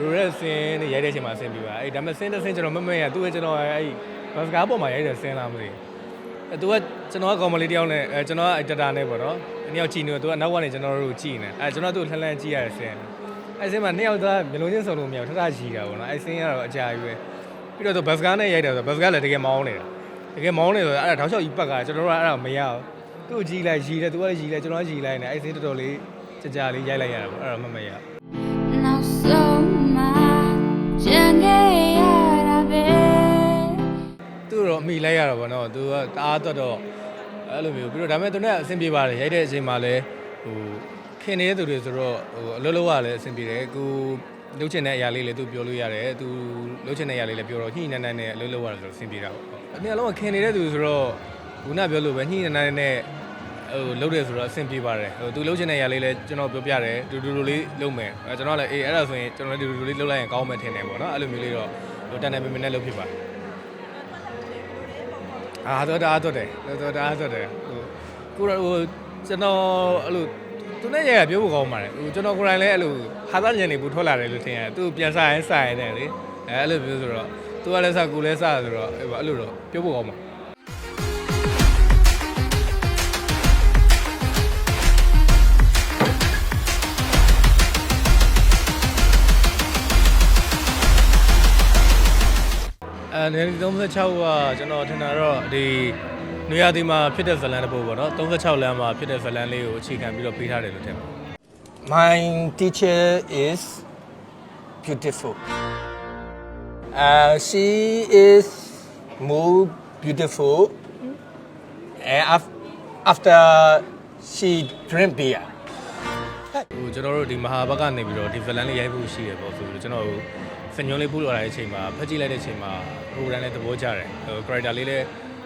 ရိုရက်ဆင်းနဲ့ရိုက်တဲ့အချိန်မှာဆင်းပြီးပါအဲ့ဒါပေမဲ့ဆင်းတဲ့ဆင်းကျွန်တော်မမရသူကကျွန်တော်အဲ့ဘတ်စကားပေါ်မှာရိုက်တဲ့ဆင်းလားမသိဘူးအဲ့သူကကျွန်တော်ကကောင်မလေးတယောက်နဲ့အဲကျွန်တော်ကတတာနဲ့ပေါ့နော်အနည်းကြည့်နေသူကနောက်ကနေကျွန်တော်တို့ကြည့်နေအဲကျွန်တော်သူ့လှမ်းလှမ်းကြည့်ရတဲ့ဆင်းအဲ့ဆင်းမှာနှစ်ယောက်သားမျိုးလုံးချင်းစုံလို့မရဘူးထထကြီးတာပေါ့နော်အဲ့ဆင်းကတော့အကြာကြီးပဲပြီးတော့သူဘတ်စကားနဲ့ရိုက်တယ်ဆိုဘတ်စကားလည်းတကယ်မောင်းနေတာတကယ်မောင်းနေဆိုအဲ့ဒါထောက်လျှောက်ကြီးပတ်ကကျွန်တော်တို့ကအဲ့ဒါမရဘူးသူ့ကြည့်လိုက်ရီတယ်သူကလည်းရီလိုက်ကျွန်တော်ကရီလိုက်နေအဲ့ဆင်းတော်တော်လေးကြာကြာလေးရိုက်လိုက်ရတာပေါ့အဲ့ဒါမမရဘူး လိုက်ရတော့ဗောနော်သူကတအားတော့တော့အဲ့လိုမျိုးပြီးတော့ဒါပေမဲ့သူနဲ့အဆင်ပြေပါတယ်ရိုက်တဲ့အချိန်မှာလည်းဟိုခင်နေတဲ့သူတွေဆိုတော့ဟိုအလုပ်လုပ်ရလည်းအဆင်ပြေတယ်ကိုလှုပ်ချင်တဲ့အရာလေးလည်းသူပြောလို့ရတယ်သူလှုပ်ချင်တဲ့အရာလေးလည်းပြောတော့ညှိနှိုင်းနှိုင်းနဲ့အလုပ်လုပ်ရတယ်ဆိုတော့အဆင်ပြေတာပေါ့အနည်းအလုံးကခင်နေတဲ့သူဆိုတော့ခုနပြောလို့ပဲညှိနှိုင်းနှိုင်းနဲ့ဟိုလုပ်တယ်ဆိုတော့အဆင်ပြေပါတယ်ဟိုသူလှုပ်ချင်တဲ့အရာလေးလည်းကျွန်တော်ပြောပြတယ်ဒူဒူဒူလေးလုပ်မယ်အဲကျွန်တော်လည်းအေးအဲ့ဒါဆိုရင်ကျွန်တော်လည်းဒူဒူလေးလုပ်လိုက်ရင်ကောင်းမယ်ထင်တယ်ပေါ့နော်အဲ့လိုမျိုးလေးတော့ဟိုတန်တန်ပင်ပင်နဲ့လုပ်ဖြစ်ပါတယ် အာတော့တာတော့တယ်တော့တာတော့တယ်ဟိုကိုရဟိုကျွန်တော်အဲ့လိုသူနဲ့ရရပြောဖို့ကောင်းပါတယ်ဟိုကျွန်တော်ကိုယ်တိုင်လည်းအဲ့လိုဟာသားညံနေဘူးထွက်လာတယ်လို့ထင်ရတယ်သူပြန်စားရင်စားရတယ်လေအဲအဲ့လိုမျိုးဆိုတော့သူကလည်းစားကိုလည်းစားဆိုတော့အဲ့လိုတော့ပြောဖို့ကောင်းပါ အဲနေ36ကကျွန်တော်ထင်တာတော့ဒီနေရာဒီမှာဖြစ်တဲ့ဇလန်တစ်ပုဒ်ပေါ့နော်36လမ်းမှာဖြစ်တဲ့ဇလန်လေးကိုအခြေခံပြီးတော့ပေးထားတယ်လို့ထင်ပါတယ် My teacher is beautiful. Uh, she is more beautiful. And af- after she drink beer. ဟိုကျွန်တော်တို့ဒီမဟာဘက်ကနေပြီးတော့ဒီဇလန်လေးရိုက်ဖို့ရှိရပေါ့ဆိုပြီးတော့ကျွန်တော်တို့ စညွန်လေးပို့လာတဲ့အချိန်မှာဖတ်ကြည့်လိုက်တဲ့အချိန်မှာဟိုရန်လည်းသဘောကျတယ်ဟို character လေးလည်း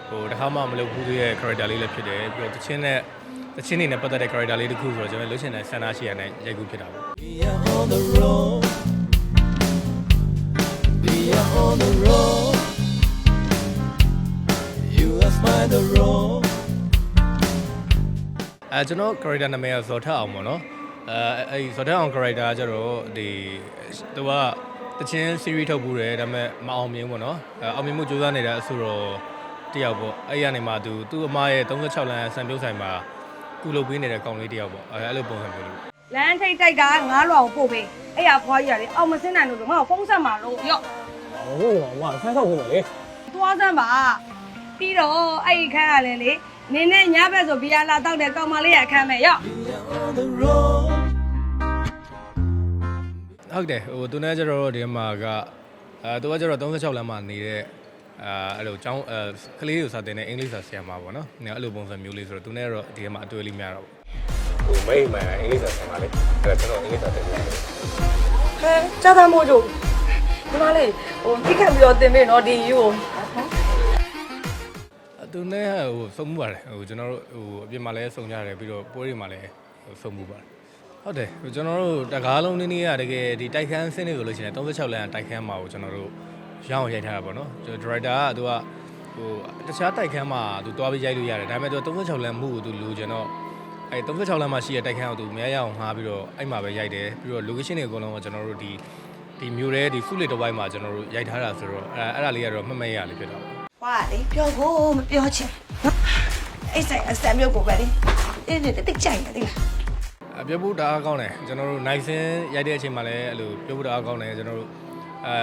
ဟိုတစ်ခါမှမလုပ်ဘူးသေးတဲ့ character လေးလည်းဖြစ်တယ်ပြီးတော့တချင်းနဲ့တချင်းနေနဲ့ပတ်သက်တဲ့ character လေးတစ်ခုဆိုတော့ကျွန်တော်လှုပ်ရှင်တဲ့ဆန္ဒရှိရတဲ့ရိုက်ကူးဖြစ်တာပေါ့ We are on the road. We are on the road. You have find the road. အဲကျွန်တော် character နာမည်ကဇော်ထက်အောင်ပေါ့နော်အဲအဲဒီဇော်ထက်အောင် character ကကျတော့ဒီသူက တချင်း series ထုတ်ဘူးတယ်ဒါပေမဲ့မအောင်မြင်ဘူးပေါ့နော်အဲအောင်မြင်မှုကြိုးစားနေတဲ့အဆိုတော့တယောက်ပေါ့အဲ့ရနေမှာသူသူ့အမရဲ့36လမ်းစံပြုတ်ဆိုင်မှာကုလုပ်ပေးနေတဲ့ကောင်လေးတယောက်ပေါ့အဲအဲ့လိုပုံစံမျိုးလို့လမ်းထိတ်တိုက်ကငားလွာကိုပို့ပေးအဲ့ရဖွားကြီးကလေအောင်မစင်းနိုင်လို့ဆိုငါ့ကိုဖုန်းဆက်မှာလို့ရော့ Oh, wow, that's how we make သွားစမ်းပါပြီးတော့အဲ့ဒီခန်းကလည်းလေနင်းနဲ့ညဘက်ဆိုဘီယာလာတောက်တဲ့ကောင်မလေးရအခန်းမဲ့ရော့ ဟုတ်တယ်ဟိုသူနဲ့ကျတော့ဒီမှာကအဲသူကကျတော့36လမ်းမှာနေတဲ့အာအဲ့လိုကျောင်းအဲကလေးကိုစာတင်တဲ့အင်္ဂလိပ်စာဆရာမပေါ့နော်။အဲ့လိုပုံစံမျိုးလေးဆိုတော့သူနဲ့တော့ဒီထဲမှာအတွေ့အလေးများတော့ဟိုမိတ်မှန်အင်္ဂလိပ်စာဆင်ပါလေအဲ့ဒါကျွန်တော်အင်္ဂလိပ်စာသင်တယ်ဟဲကြာသမို့တို့ဒီမလေးဟိုတိခတ်ပြီးတော့တင်ပေးနော်ဒီယူကိုအသူနဲ့ဟိုစုံမှုပါတယ်ဟိုကျွန်တော်တို့ဟိုအပြင်မှာလည်းစုံကြတယ်ပြီးတော့ပွဲတွေမှာလည်းဟိုစုံမှုပါတယ် ဟုတ်တယ်ဟိုကျွန်တော်တို့တကားလုံးနေနေရတကယ်ဒီတိုက်ခန်းဆင်းနေဆိုလို့ရှိရင်36လမ်းတိုက်ခန်းမှာကိုကျွန်တော်တို့ရောင်းရိုက်ထားတာပေါ့နော်ကျွန်တော်ဒရိုက်တာကသူကဟိုတခြားတိုက်ခန်းမှာသူတွားပြီးရိုက်လို့ရတယ်ဒါပေမဲ့သူ36လမ်းမှုကိုသူလိုချင်တော့အဲ36လမ်းမှာရှိတဲ့တိုက်ခန်းကိုသူမရရအောင်ငှားပြီးတော့အဲ့မှာပဲရိုက်တယ်ပြီးတော့ location တွေအကုန်လုံးကကျွန်တော်တို့ဒီဒီမျိုးတဲ့ဒီစုလေတစ်ဝိုင်းမှာကျွန်တော်တို့ရိုက်ထားတာဆိုတော့အဲအဲ့ဒါလေးကတော့မှတ်မှတ်ရလေးဖြစ်တာပေါ့။ဟာလေပြောဖို့မပြောချင်။နော်။အဲ့ဆိုင်အစံမျိုးကိုပဲလေ။အဲ့ဒီတိတ်ကြိုက်နေတယ်အ ပြောဖို့တအားကောင်းတယ်ကျွန်တော်တို့နိုင်စင်ရိုက်တဲ့အချိန်မှာလည်းအဲ့လိုပြောဖို့တအားကောင်းတယ်ကျွန်တော်တို့အဲ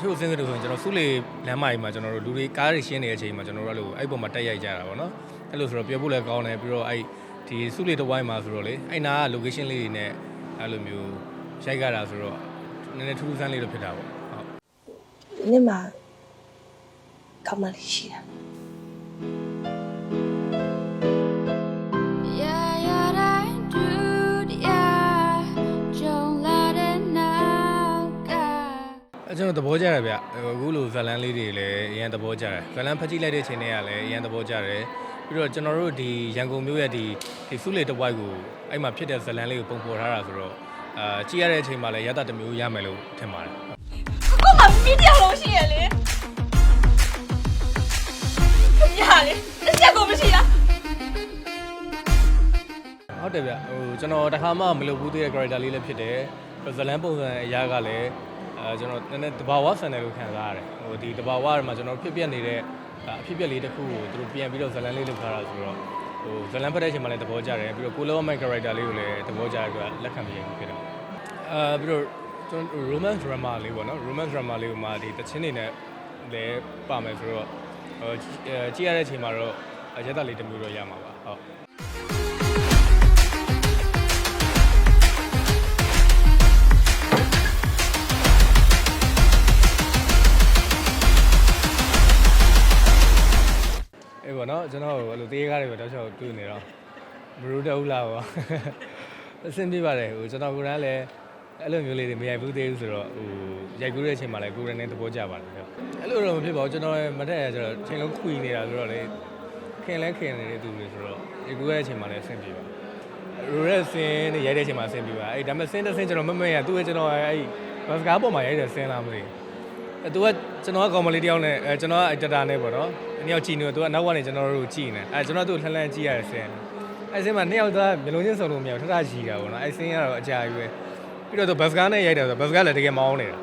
သူ့အစင်းကတူဆိုရင်ကျွန်တော်စုလေလမ်းမကြီးမှာကျွန်တော်တို့လူတွေကားတွေရှင်းနေတဲ့အချိန်မှာကျွန်တော်တို့အဲ့လိုအဲ့ပုံမှာတက်ရိုက်ကြတာပေါ့နော်အဲ့လိုဆိုတော့ပြောဖို့လည်းကောင်းတယ်ပြီးတော့အဲ့ဒီစုလေတစ်ဝိုင်းမှာဆိုတော့လေအဲ့နာက location လေးတွေနဲ့အဲ့လိုမျိုးရိုက်ကြတာဆိုတော့နည်းနည်းထူးထူးဆန်းလေးတော့ဖြစ်တာပေါ့ဟုတ်။နေ့မှာကောင်းမလေးရှိတာ အဲကျွန်တော်သဘောကျတယ်ဗျအခုလိုဇလန်လေးတွေလည်းအရင်သဘောကျတယ်ဇလန်ဖတ်ကြည့်လိုက်တဲ့အချိန်တွေကလည်းအရင်သဘောကျတယ်ပြီးတော့ကျွန်တော်တို့ဒီရန်ကုန်မြို့ရဲ့ဒီဒီစုလေတစ်ဝိုက်ကိုအဲ့မှာဖြစ်တဲ့ဇလန်လေးကိုပုံဖော်ထားတာဆိုတော့အာကြည့်ရတဲ့အချိန်မှာလည်းရတတစ်မျိုးရမယ်လို့ထင်ပါတယ်ကိုမမီဒီယာလုံးရှိရလေရလေတစ်ချက်ကိုမရှိရဟုတ်တယ်ဗျဟိုကျွန်တော်တခါမှမလုပ်ဘူးသေးတဲ့ character လေးလည်းဖြစ်တယ်ဇလန်ပုံစံအရာကလည်း အဲကျွန်တော်နည်းနည်းတဘာဝဆန်တယ်လို့ခံစားရတယ်ဟိုဒီတဘာဝမှာကျွန်တော်ဖြစ်ပြနေတဲ့အဖြစ်ပြက်လေးတစ်ခုကိုသူတို့ပြန်ပြီးတော့ဇလန်လေးလုပ်ထားတာဆိုတော့ဟိုဇလန်ဖတ်တဲ့အချိန်မှာလည်းသဘောကျတယ်ပြီးတော့ကိုလောမိုက် character လေးကိုလည်းသဘောကျတဲ့အတွက်လက်ခံပြီးရင်ဖြစ်တယ်အာပြီးတော့ကျွန်တော် romance drama လေးပေါ့နော် romance drama လေးကိုမှဒီတချင်းနေနဲ့လည်းပါမယ်ဆိုတော့ဟိုကြည့်ရတဲ့အချိန်မှာတော့ရက်သက်လေးတစ်မျိုးတော့ရမှာပါဟုတ် ပေါ့နော်ကျွန်တော်အဲ့လိုတေးကားတွေပဲတောက်ချောက်တွေ့နေတော့မရူတအူလာပေါ့အဆင်ပြေပါတယ်ဟိုကျွန်တော်ကိုယ်တိုင်လည်းအဲ့လိုမျိုးလေးတွေမရိုက်ဘူးသေးဘူးဆိုတော့ဟိုရိုက်ကူးတဲ့အချိန်မှာလည်းကိုယ်တိုင်နဲ့သဘောကျပါတယ်ဟုတ်အဲ့လိုတော့မဖြစ်ပါဘူးကျွန်တော်မထက်ရကျတော့ချိန်လုံးခွီနေတာဆိုတော့လေခင်လဲခင်နေတဲ့သူတွေဆိုတော့ရိုက်ကူးတဲ့အချိန်မှာလည်းအဆင်ပြေပါရူရက်စင်းနဲ့ရိုက်တဲ့အချိန်မှာအဆင်ပြေပါအဲ့ဒါပေမဲ့စင်းတစ်စင်းကျွန်တော်မမရသူ့ရဲ့ကျွန်တော်အဲ့ဘတ်စကားပေါ်မှာရိုက်တဲ့စင်းလားမသိဘူးအဲ သူကကျွန်တော်ကကောင်မလေးတယောက်နဲ့အဲကျွန်တော်ကတတာနဲ့ပေါ့နော်အနည်းရောက်ကြည့်နေတော့သူကနောက်ကနေကျွန်တော်တို့ကြည့်နေအဲကျွန်တော်သူ့လှမ်းလှမ်းကြည့်ရတဲ့ဆင်းအဲဆင်းမှာနှစ်ယောက်သားမျိုးလုံးချင်းစုံလို့မရဘူးထထကြည့်တာပေါ့နော်အဲဆင်းကတော့အကြာကြီးပဲပြီးတော့သူဘတ်စကားနဲ့ရိုက်တယ်ဆိုဘတ်စကားလည်းတကယ်မောင်းနေတာ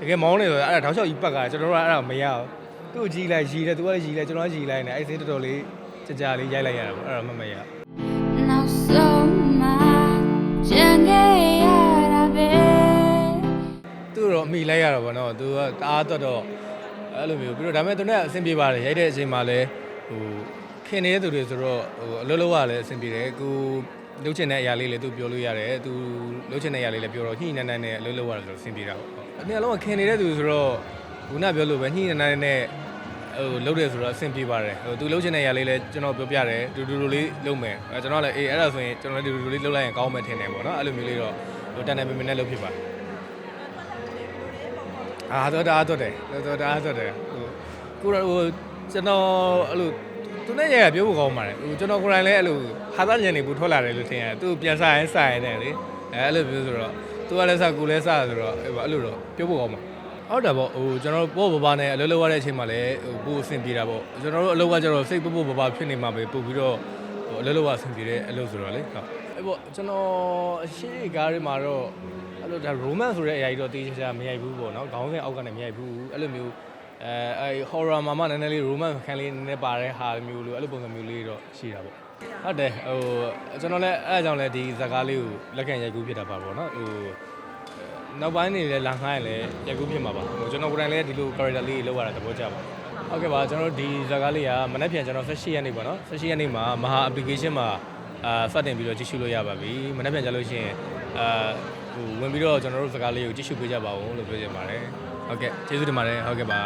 တကယ်မောင်းနေဆိုတော့အဲ့ဒါထောက်လျှောက်ကြီးပတ်ကကျွန်တော်တို့ကအဲ့ဒါမရဘူးသူ့ကြည့်လိုက်ကြည့်တယ်သူကလည်းကြည့်လိုက်ကျွန်တော်ကကြည့်လိုက်နေအဲဆင်းတော်တော်လေးကြာကြာလေးရိုက်လိုက်ရတာပေါ့အဲ့ဒါမှမရဘူး သူ့တော့အမိလိုက်ရတာပေါ့နော်သူကတအားတော့တော့အဲ့လိုမျိုးပြီးတော့ဒါပေမဲ့သူနဲ့အဆင်ပြေပါတယ်ရိုက်တဲ့အချိန်မှာလည်းဟိုခင်နေတဲ့သူတွေဆိုတော့ဟိုအလုပ်လုပ်ရလည်းအဆင်ပြေတယ်ကိုလှုပ်ချင်တဲ့အရာလေးလည်းသူပြောလို့ရတယ်သူလှုပ်ချင်တဲ့အရာလေးလည်းပြောတော့ညှိနှန်းနှန်းနဲ့အလုပ်လုပ်ရတယ်ဆိုတော့အဆင်ပြေတာပေါ့အနည်းလုံးကခင်နေတဲ့သူဆိုတော့ခုနပြောလို့ပဲညှိနှန်းနှန်းနဲ့ဟိုလုပ်တယ်ဆိုတော့အဆင်ပြေပါတယ်ဟိုသူလှုပ်ချင်တဲ့အရာလေးလည်းကျွန်တော်ပြောပြတယ်ဒူဒူဒူလေးလုပ်မယ်အဲကျွန်တော်လည်းအေးအဲ့ဒါဆိုရင်ကျွန်တော်လည်းဒူဒူလေးလုပ်လိုက်ရင်ကောင်းမယ်ထင်တယ်ပေါ့နော်အဲ့လိုမျိုးလေးတော့ဟိုတန်တန်ပင်ပင်နဲ့လုပ်ဖြစ်ပါတယ် အာတော့တာတော့တယ်တော့တာတော့တယ်ဟိုကိုရဟိုကျွန်တော်အဲ့လိုသူနဲ့ရရပြောဖို့ကောင်းပါတယ်ဟိုကျွန်တော်ကိုယ်တိုင်လည်းအဲ့လိုဟာသားညံနေပူထွက်လာတယ်လို့ထင်ရတယ်သူပြန်စားရင်စားရင်တယ်လေအဲအဲ့လိုပြောဆိုတော့သူကလည်းစားကိုလည်းစားဆိုတော့အဲ့လိုတော့ပြောဖို့ကောင်းပါဟုတ်တယ်ပေါ့ဟိုကျွန်တော်တို့ပေါ့ဘဘနဲ့အလုပ်လုပ်ရတဲ့အချိန်မှာလည်းဟိုပို့အဆင်ပြေတာပေါ့ကျွန်တော်တို့အလုပ်ကကျတော့စိတ်ပို့ပို့ဘဘဖြစ်နေမှာပဲပို့ပြီးတော့ဟိုအလုပ်လုပ်ရအဆင်ပြေတဲ့အလုပ်ဆိုတော့လေဟုတ်အဲ့ ပေါ့ကျွန်တော်အရှိကားတွေမှာတော့အဲ့လိုဒါ romance ဆိုတဲ့အရာကြီးတော့တေးချာချာမရိုက်ဘူးပေါ့နော်ခေါင်းစဉ်အောက်ကနေမရိုက်ဘူးအဲ့လိုမျိုးအဲအဲ horror မှာမှနည်းနည်းလေး romance ခံလေးနည်းနည်းပါတဲ့ဟာမျိုးလိုအဲ့လိုပုံစံမျိုးလေးတော့ရှိတာပေါ့ဟုတ်တယ်ဟိုကျွန်တော်လည်းအဲ့အကြောင်းလည်းဒီဇာကားလေးကိုလက်ခံရိုက်ကူးဖြစ်တာပါပေါ့နော်ဟိုနောက်ပိုင်းနေလည်းလာငှားရင်လည်းရိုက်ကူးဖြစ်မှာပါဟိုကျွန်တော်ကိုယ်တိုင်လည်းဒီလို character လေးလောက်ရတာသဘောကျပါဟုတ်ကဲ့ပါကျွန်တော်တို့ဒီဇာကားလေးကမနေ့ပြန်ကျွန်တော်18ရက်နေ့ပေါ့နော်18ရက်နေ့မှာမဟာ application မှာ အာစတင်ပြီးတော့ကြည့်ရှုလို့ရပါပြီမနေ့ပြန်ကြလို့ရှိရင်အာဟိုဝင်ပြီးတော့ကျွန်တော်တို့စကားလေးကိုကြည့်ရှုပေးကြပါဦးလို့ပြောချင်ပါတယ်ဟုတ်ကဲ့ကျေးဇူးတင်ပါတယ်ဟုတ်ကဲ့ပါ